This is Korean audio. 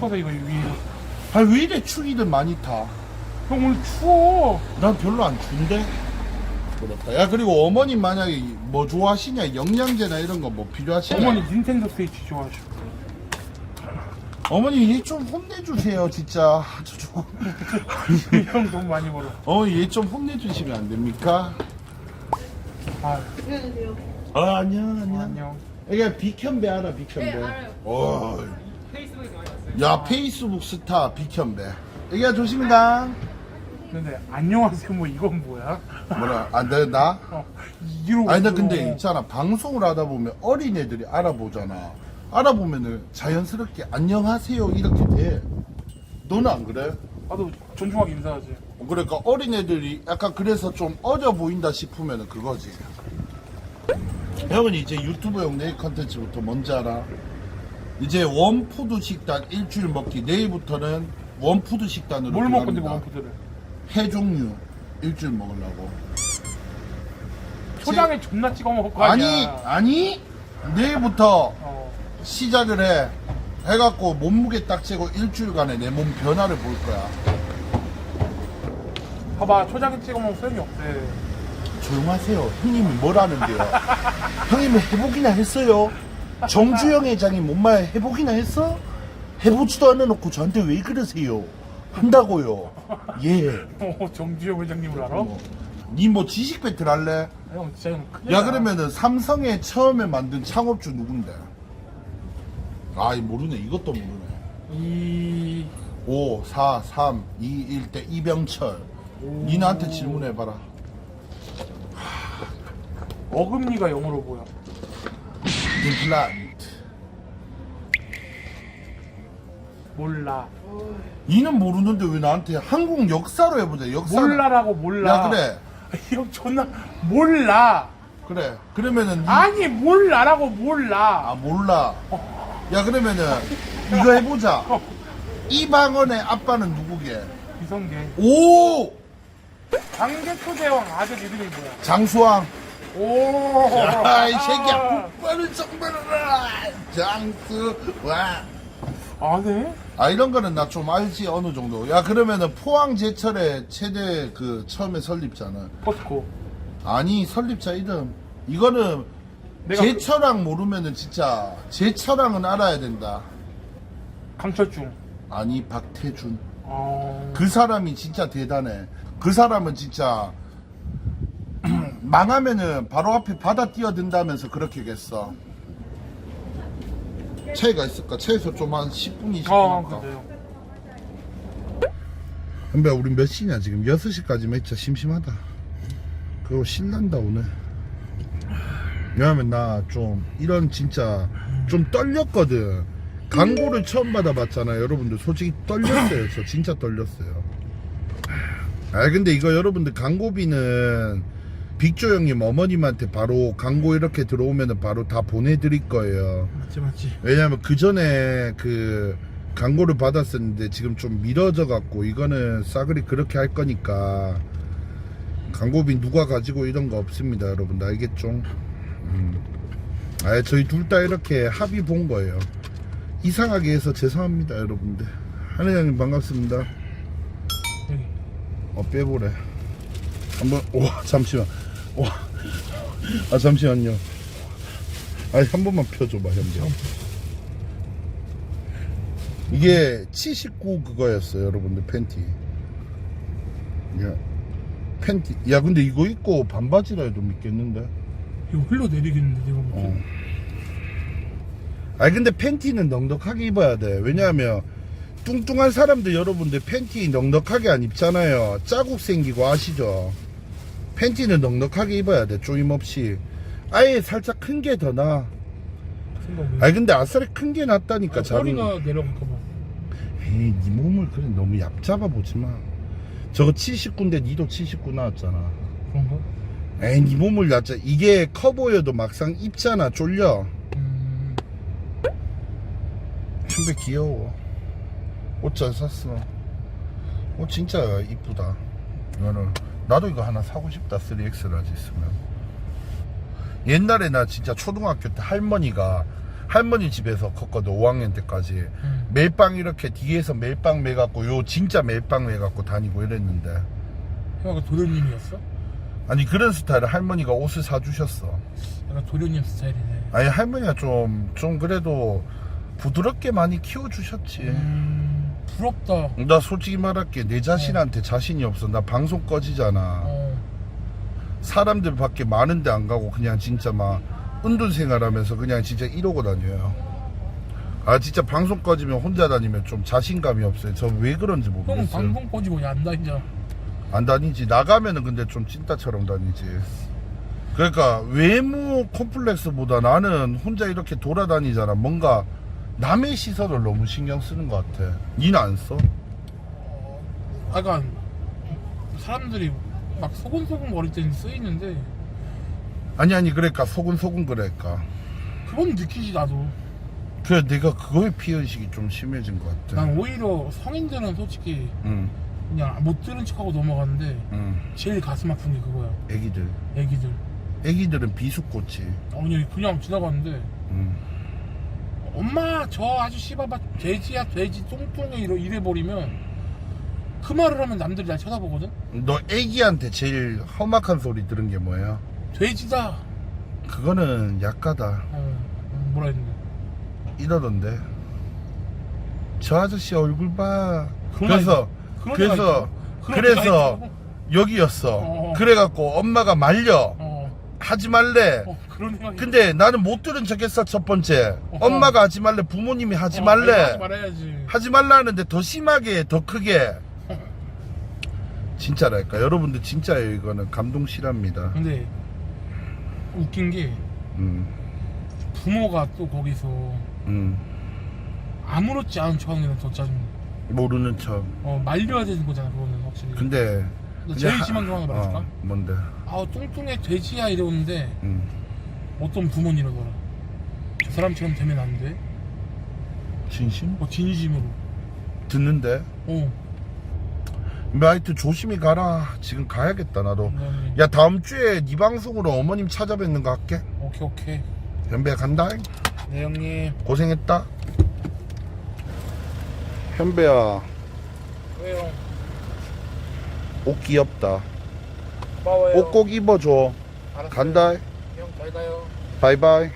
추워서 이거 위에. 아니 왜 이래 추위들 많이 타? 형 오늘 추워. 난 별로 안 추운데? 그렇다. 야 그리고 어머님 만약에 뭐 좋아하시냐 영양제나 이런 거 뭐 필요하시냐? 어머니 닌텐도 스위치 좋아하시고. 어머니 얘 좀 혼내주세요 진짜. 저 좀- 형돈 많이 벌어. 어머니 얘 좀 혼내주시면 안 됩니까? 아, 아 안녕 안녕. 안녕. 이게 비켠배 알아 비켠배? 네, 알아요. 어. 야 페이스북 스타 비켠배. 조심히 가. 근데 안녕하세요 뭐 이건 뭐야? 뭐라 안돼 나? 어, 이러고. 아니 나. 근데 있잖아 방송을 하다 보면 어린애들이 알아보잖아 알아보면은 자연스럽게 안녕하세요 이렇게 돼 너는 안 그래? 나도 존중하게 인사하지. 그러니까 어린애들이 약간 그래서 좀 어려 보인다 싶으면은 그거지 형은 이제 유튜브용 네일 컨텐츠부터 뭔지 알아? 이제 원푸드 식단 일주일 먹기 내일부터는 원푸드 식단으로 뭘 먹고. 근데 원푸드를? 회 종류 일주일 먹으려고 초장에 존나 찍어 먹을 거 아니 아니야. 아니 내일부터 어. 시작을 해 해갖고 몸무게 딱 재고 일주일간의 내몸 변화를 볼 거야 봐봐 초장에 찍어 먹으면 소용이 없대. 조용하세요 형님이 뭐라는데요 형님이 회복이나 했어요 정주영 회장이 뭔말 회복이나 했어? 해보지도 않아 놓고 저한테 왜 그러세요 한다고요 예 어, 정주영 회장님을 알아? 니 뭐 지식 배틀 할래? 형 진짜 형 큰일 야 나. 그러면은 삼성에 처음에 만든 창업주 누군데? 아이 모르네 이것도 모르네 이 5, 4, 3, 2, 1때 이병철 니 나한테 질문해봐라 어금니가 영어로 뭐야? 임플란트 몰라. 니는 모르는데 왜 나한테 한국 역사로 해보자 역사 몰라라고 몰라. 야 그래 형 존나 몰라. 그래 그러면은 니, 아니 몰라라고 몰라. 아 몰라 야 그러면은 이거 해보자 이방원의 아빠는 누구게 이성계. 오 강제초 대왕 아들 이름이 뭐야? 장수왕 오. 야이 새끼야 국발을 정말라 장수왕 아 네? 아 이런 거는 나 좀 알지 어느 정도 야 그러면은 포항 제철의 최대 그 처음에 설립자는 포스코. 아니 설립자 이름 이거는 내가 제철왕 모르면은 진짜 제철왕은 알아야 된다 강철중. 아니 박태준 어. 그 사람이 진짜 대단해 그 사람은 진짜 망하면은 바로 앞에 바다 뛰어든다면서 그렇게 했어? 차이가 있을까? 차에서 좀 한 10분 20분 아 할까? 그래요. 현배야 우리 몇 시냐? 지금 6시까지 맥자 심심하다. 그리고 신난다 오늘. 왜냐면 나 좀 이런 진짜 좀 떨렸거든. 광고를 처음 받아봤잖아요 여러분들. 솔직히 떨렸어요 저 진짜 떨렸어요. 아 근데 이거 여러분들 광고비는 빅조 형님 어머님한테 바로 광고 이렇게 들어오면은 바로 다 보내드릴 거예요 맞지 맞지. 왜냐면 그 전에 그 광고를 받았었는데 지금 좀 미뤄져 갖고 이거는 싸그리 그렇게 할 거니까 광고비 누가 가지고 이런 거 없습니다 여러분 알겠죠? 음. 아 저희 둘 다 이렇게 합의 본 거예요 이상하게 해서 죄송합니다 여러분들 하늘장님 반갑습니다 여기. 어 빼보래 한번 와 잠시만 와 아 잠시만요. 아니 한 번만 펴줘봐 현재 이게 79 그거였어요 여러분들 팬티. 야 팬티. 야 근데 이거 입고 반바지라 해도 믿겠는데? 이거 흘러 내리겠는데 내가 뭐. 어. 아니 근데 팬티는 넉넉하게 입어야 돼. 왜냐하면 뚱뚱한 사람들 여러분들 팬티 넉넉하게 안 입잖아요. 자국 생기고 아시죠 팬티는 넉넉하게 입어야 돼. 조임 없이. 아예 살짝 큰 게 더 나아. 아니 근데 아싸리 큰 게 낫다니까 작은 거. 허리가 내려갈까봐. 에이 네 몸을 그래 너무 얕잡아 보지 마. 저거 79인데 니도 79 나왔잖아. 그런가? 에이 네 몸을 얕잡 이게 커 보여도 막상 입잖아 쫄려. 음. 춘배 귀여워. 옷 잘 샀어. 옷 진짜 이쁘다. 이거는 나도 이거 하나 사고 싶다 3X 라지 있으면 옛날에 나 진짜 초등학교 때 할머니가 할머니 집에서 컸거든 5학년 때까지 음. 멜빵 이렇게 뒤에서 멜빵 매갖고 요 진짜 멜빵 매갖고 다니고 이랬는데 형아가 도련님이었어? 아니 그런 스타일을 할머니가 옷을 사주셨어 약간 도련님 스타일이네. 아니 할머니가 좀 좀 그래도 부드럽게 많이 키워주셨지 음, 부럽다. 나 솔직히 말할게. 내 자신한테 자신이 없어. 나 방송 꺼지잖아. 어, 사람들 밖에 많은데 안 가고 그냥 진짜 막 은둔 생활하면서 그냥 진짜 이러고 다녀요. 아 진짜 방송 꺼지면 혼자 다니면 좀 자신감이 없어요. 저왜 그런지 형 모르겠어요. 방송 꺼지고 왜안 다니냐? 안 다니지. 나가면은 근데 좀 찐따처럼 다니지. 그러니까 외모 콤플렉스보다 나는 혼자 이렇게 돌아다니잖아. 뭔가 남의 시선을 너무 신경 쓰는 것 같아 니는 안 써? 약간 사람들이 막 소곤소곤 거릴 때는 쓰이는데 아니 아니 그러니까 소근소근 그러니까 그건 느끼지 나도. 그래 내가 그거에 피해의식이 좀 심해진 것 같아 난 오히려 성인들은 솔직히 응, 그냥 못 들은 척하고 넘어가는데 응. 제일 가슴 아픈 게 그거야. 애기들 애기들. 애기들은 비수꽃이 아니 그냥 지나갔는데 응. 엄마 저 아저씨 봐봐 돼지야 돼지 뚱뚱해 이러 이래 버리면 그 말을 하면 남들이 날 쳐다보거든. 너 애기한테 제일 험악한 소리 들은 게 뭐야? 돼지다. 그거는 약가다 어, 뭐라 했는데. 이러던데 저 아저씨 얼굴 봐 그런 그래서 그런 그래서. 그런 그래서. 여기였어 어. 그래갖고 엄마가 말려 어, 하지 말래 어 그런 있어. 근데 나는 못 들은 척했어 첫 번째 어허. 엄마가 하지 말래 부모님이 하지 어, 말래 하지 말아야지. 하지 말라 하는데 더 심하게 더 크게 진짜랄까 여러분들 진짜예요 이거는 감동 실합니다 근데 웃긴 게 음, 부모가 또 거기서 음, 아무렇지 않은 척하는 더 짜증나. 모르는 척 어 말려야 되는 거잖아 그거는 확실히. 근데 너 제일 하- 심한 거 하나 말해줄까? 어, 뭔데 아 뚱뚱해 돼지야 이러는데 음. 어떤 부모는 이러더라. 저 사람처럼 되면 안 돼. 진심? 어 진심으로. 듣는데 어. 뭐 하여튼 조심히 가라 지금 가야겠다 나도 네, 야 다음 주에 네 방송으로 어머님 찾아뵙는 거 할게 오케이 오케이. 현배야 간다 네 형님. 고생했다 현배야 왜요? 옷 귀엽다 고마워요. 옷 꼭 입어줘 알았어요. 간다 형 잘 가요. 바이바이